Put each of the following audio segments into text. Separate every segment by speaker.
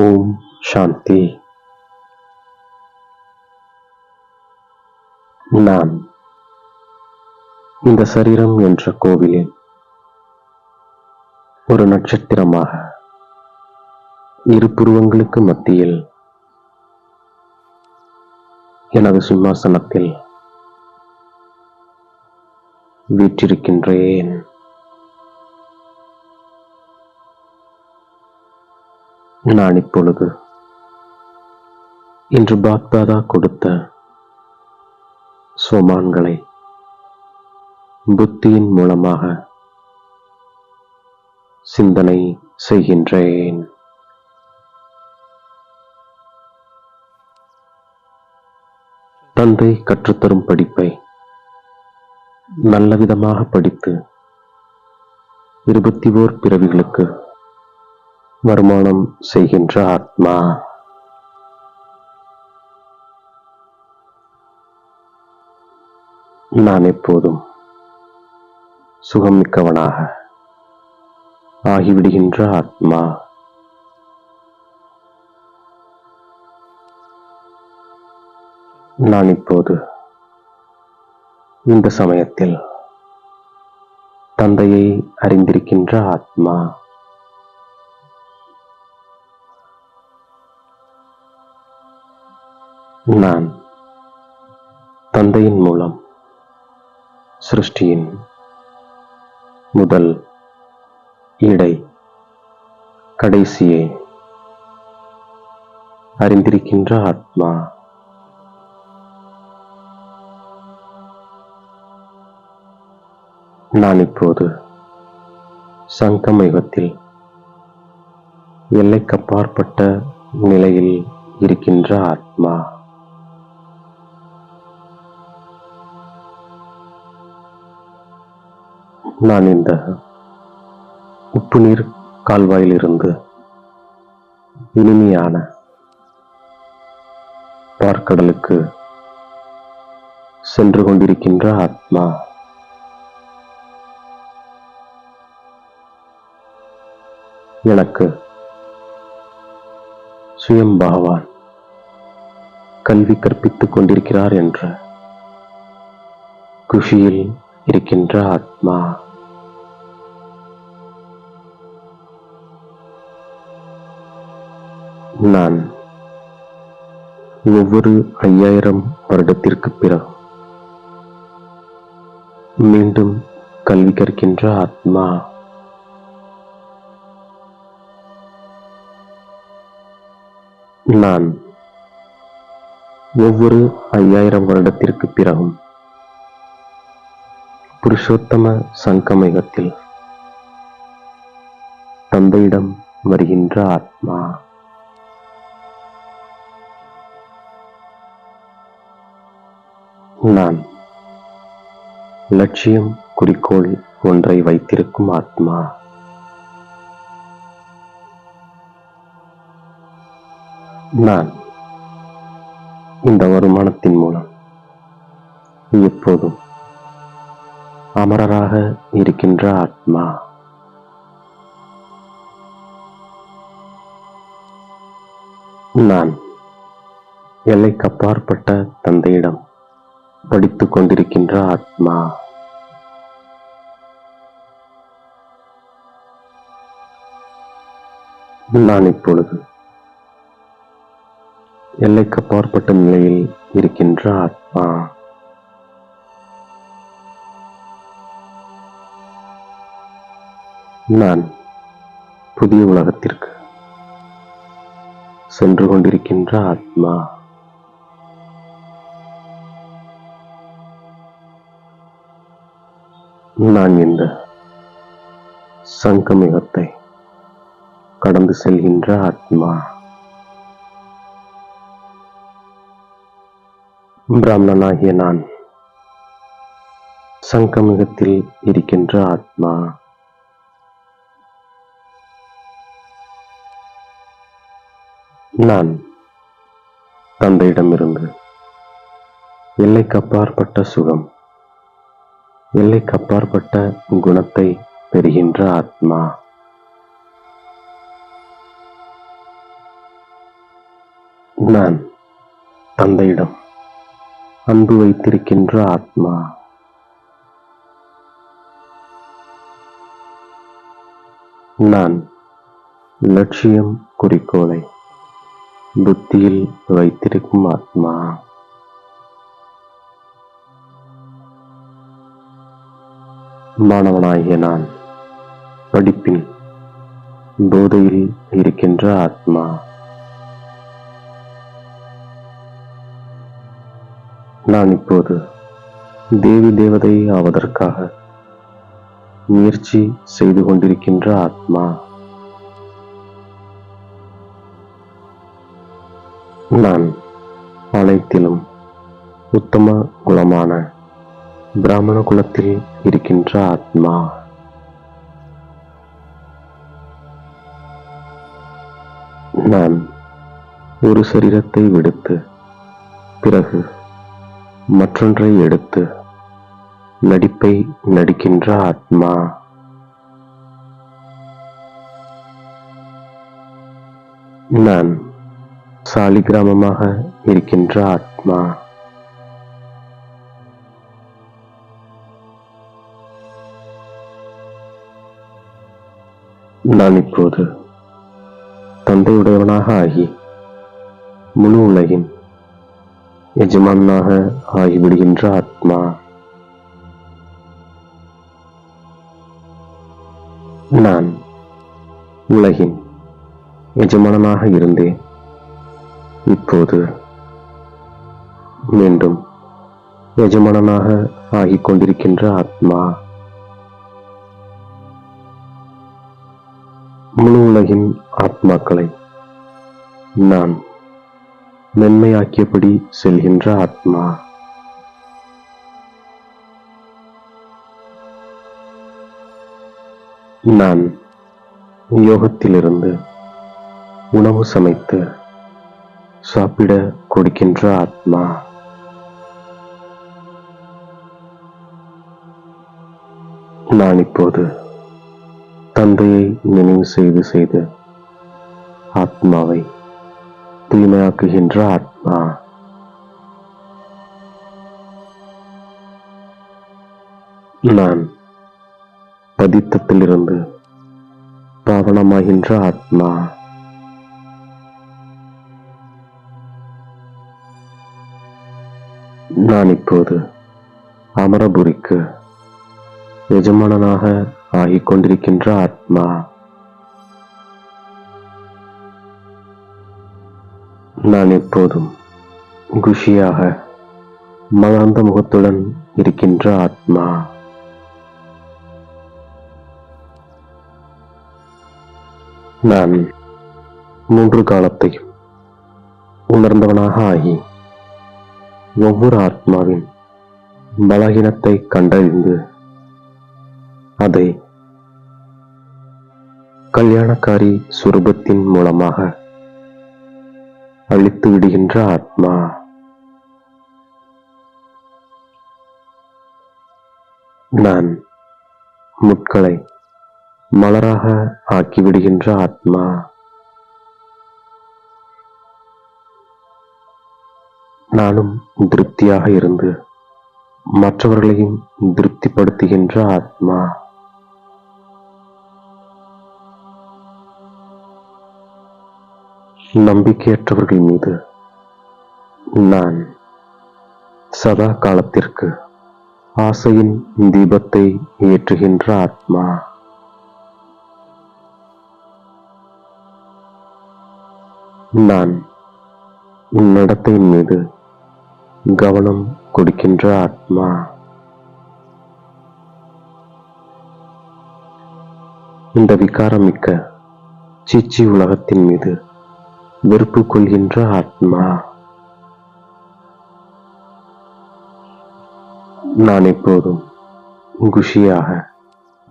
Speaker 1: ஓம் சாந்தி. நான் இந்த சரீரம் என்ற கோவிலில் ஒரு நட்சத்திரமாக இரு புருவங்களுக்கு மத்தியில் எனது சிம்மாசனத்தில் வீற்றிருக்கின்றேன். நான் இப்பொழுது இன்று பாக்தாதா கொடுத்த சோமான்களை புத்தியின் மூலமாக சிந்தனை செய்கின்றேன். தந்தை கற்றுத்தரும் படிப்பை நல்ல விதமாக படித்து இருபத்தி ஓர் பிறவிகளுக்கு வருமானம் செய்கின்ற ஆத்மா. நான் எப்போதும் சுகம் மிக்கவனாக ஆகிவிடுகின்ற ஆத்மா. நான் இப்போது இந்த சமயத்தில் தந்தையை அறிந்திருக்கின்ற ஆத்மா. நான் தந்தையின் மூலம் சிருஷ்டியின் முதல் இடை கடைசியை அறிந்திருக்கின்ற ஆத்மா. நான் இப்போது சங்கமயுகத்தில் எல்லைக்கப்பாற்பட்ட நிலையில் இருக்கின்ற ஆத்மா. நான் இந்த உப்பு நீர் கால்வாயிலிருந்து இனிமையான பார்க்கடலுக்கு சென்று கொண்டிருக்கின்ற ஆத்மா. எனக்கு சுயம் பகவான் கல்வி கற்பித்துக் கொண்டிருக்கிறார் என்ற குஷியில் இருக்கின்ற ஆத்மா. நான் ஒவ்வொரு ஐயாயிரம் வருடத்திற்கு பிறகு மீண்டும் கல்வி கற்கின்ற ஆத்மா. நான் ஒவ்வொரு ஐயாயிரம் வருடத்திற்கு பிறகும் புருஷோத்தம சங்கமயத்தில் தந்தையிடம் வருகின்ற ஆத்மா. நான் லட்சியம் குறிக்கோள் ஒன்றை வைத்திருக்கும் ஆத்மா. நான் இந்த வருமானத்தின் மூலம் எப்போதும் அமரராக இருக்கின்ற ஆத்மா. நான் எல்லைக்கப்பாற்பட்ட தந்தையிடம் படித்துக் கொண்டிருக்கின்ற ஆத்மா. நான் இப்பொழுது எல்லைக்கப்பாற்பட்ட நிலையில் இருக்கின்ற ஆத்மா. நான் புதிய உலகத்திற்கு சென்று கொண்டிருக்கின்ற ஆத்மா. நான் இந்த சங்கமிகத்தை கடந்து செல்கின்ற ஆத்மா. பிராமணனாகிய நான் சங்கமிகத்தில் இருக்கின்ற ஆத்மா. நான் தந்தையிடமிருந்து எல்லைக்கப்பாற்பட்ட சுகம் எல்லைக்கப்பாற்பட்ட குணத்தை பெறுகின்ற ஆத்மா. நான் தந்தையிடம் அன்பு வைத்திருக்கின்ற ஆத்மா. நான் லட்சியம் குறிக்கோளை புத்தியில் வைத்திருக்கும் ஆத்மா மாணவனாகிய நான் படிப்பின் போதையில் இருக்கின்ற ஆத்மா நான் இப்போது தேவி தேவதை ஆவதற்காக முயற்சி செய்து கொண்டிருக்கின்ற ஆத்மா நான் அனைத்திலும் உத்தம குலமான பிராமண குலத்தில் இருக்கின்ற ஆத்மா. நான் ஒரு சரீரத்தை விடுத்து பிறகு மற்றொன்றை எடுத்து நடிப்பை நடிக்கின்ற ஆத்மா. நான் சாலிகிராமமாக இருக்கின்ற ஆத்மா. நான் இப்போது தந்தையுடையவனாக ஆகி முழு உலகின் எஜமானாக ஆகிவிடுகின்ற ஆத்மா. நான் உலகின் எஜமானனாக இருந்தேன். இப்போது மீண்டும் எஜமானனாக ஆகிக் கொண்டிருக்கின்ற ஆத்மா முழு உலகின் ஆத்மாக்களை நான் மென்மையாக்கியபடி செல்கின்ற ஆத்மா. நான் யோகத்திலிருந்து உணவு சமைத்து சாப்பிட கொடுக்கின்ற ஆத்மா. நான் இப்போது தந்தையை நினைவு செய்து செய்து ஆத்மாவை தூய்மையாக்குகின்ற ஆத்மா. நான் பதித்தத்திலிருந்து பாவனமாகின்ற ஆத்மா. நான் இப்போது அமரபுரிக்கு எஜமானனாக ஆகிக் கொண்டிருக்கின்ற ஆத்மா. நான் எப்போதும் குஷியாக மகாந்த முகத்துடன் இருக்கின்ற ஆத்மா. நான் மூன்று காலத்தையும் உணர்ந்தவனாக ஆகி ஒவ்வொரு ஆத்மாவின் பலகீனத்தை கண்டறிந்து அதை கல்யாணக்காரி சுரூபத்தின் மூலமாக அழித்து விடுகின்ற ஆத்மா. நான் முட்களை மலராக ஆக்கிவிடுகின்ற ஆத்மா. நானும் திருப்தியாக இருந்து மற்றவர்களையும் திருப்திப்படுத்துகின்ற ஆத்மா. நம்பிக்கையற்றவர்கள் மீது நான் சதா காலத்திற்கு ஆசையின் தீபத்தை ஏற்றுகின்ற ஆத்மா. நான் நடத்தையின் மீது கவனம் கொடுக்கின்ற ஆத்மா. இந்த விகாரமிக்க சீச்சி உலகத்தின் மீது வெறுப்பு கொள்கின்ற ஆத்மா. நான் எப்போதும் குஷியாக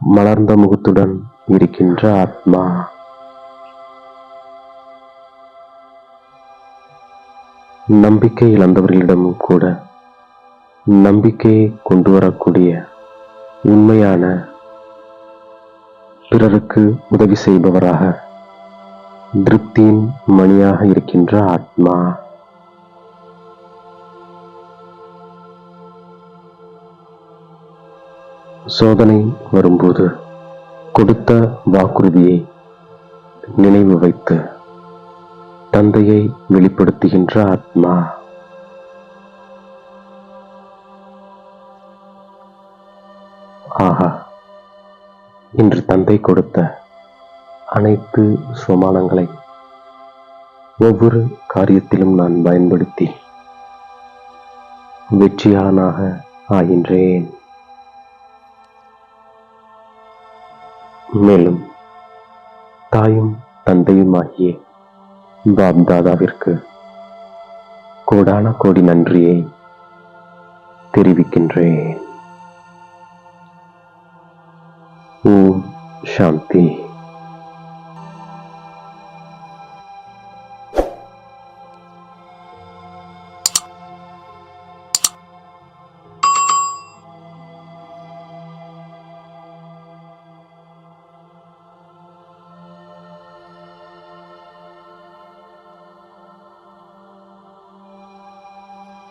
Speaker 1: மலர்ந்த முகத்துடன் இருக்கின்ற ஆத்மா. நம்பிக்கை இழந்தவர்களிடமும் கூட நம்பிக்கையை கொண்டு வரக்கூடிய உண்மையான பிறருக்கு உதவி செய்பவராக திருப்தியின் மணியாக இருக்கின்ற ஆத்மா. சோதனை வரும்போது கொடுத்த வாக்குறுதியை நினைவு வைத்து தந்தையை வெளிப்படுத்துகின்ற ஆத்மா. ஆஹா இன்று தந்தை கொடுத்த அனைத்து சுமானங்களை ஒவ்வொரு காரியத்திலும் நான் பயன்படுத்தி வெற்றியாளனாக ஆகின்றேன். மேலும் தாயும் பாப் தாதாவிற்கு கோடான கோடி நன்றியை தெரிவிக்கின்றேன். ஓம் சாந்தி.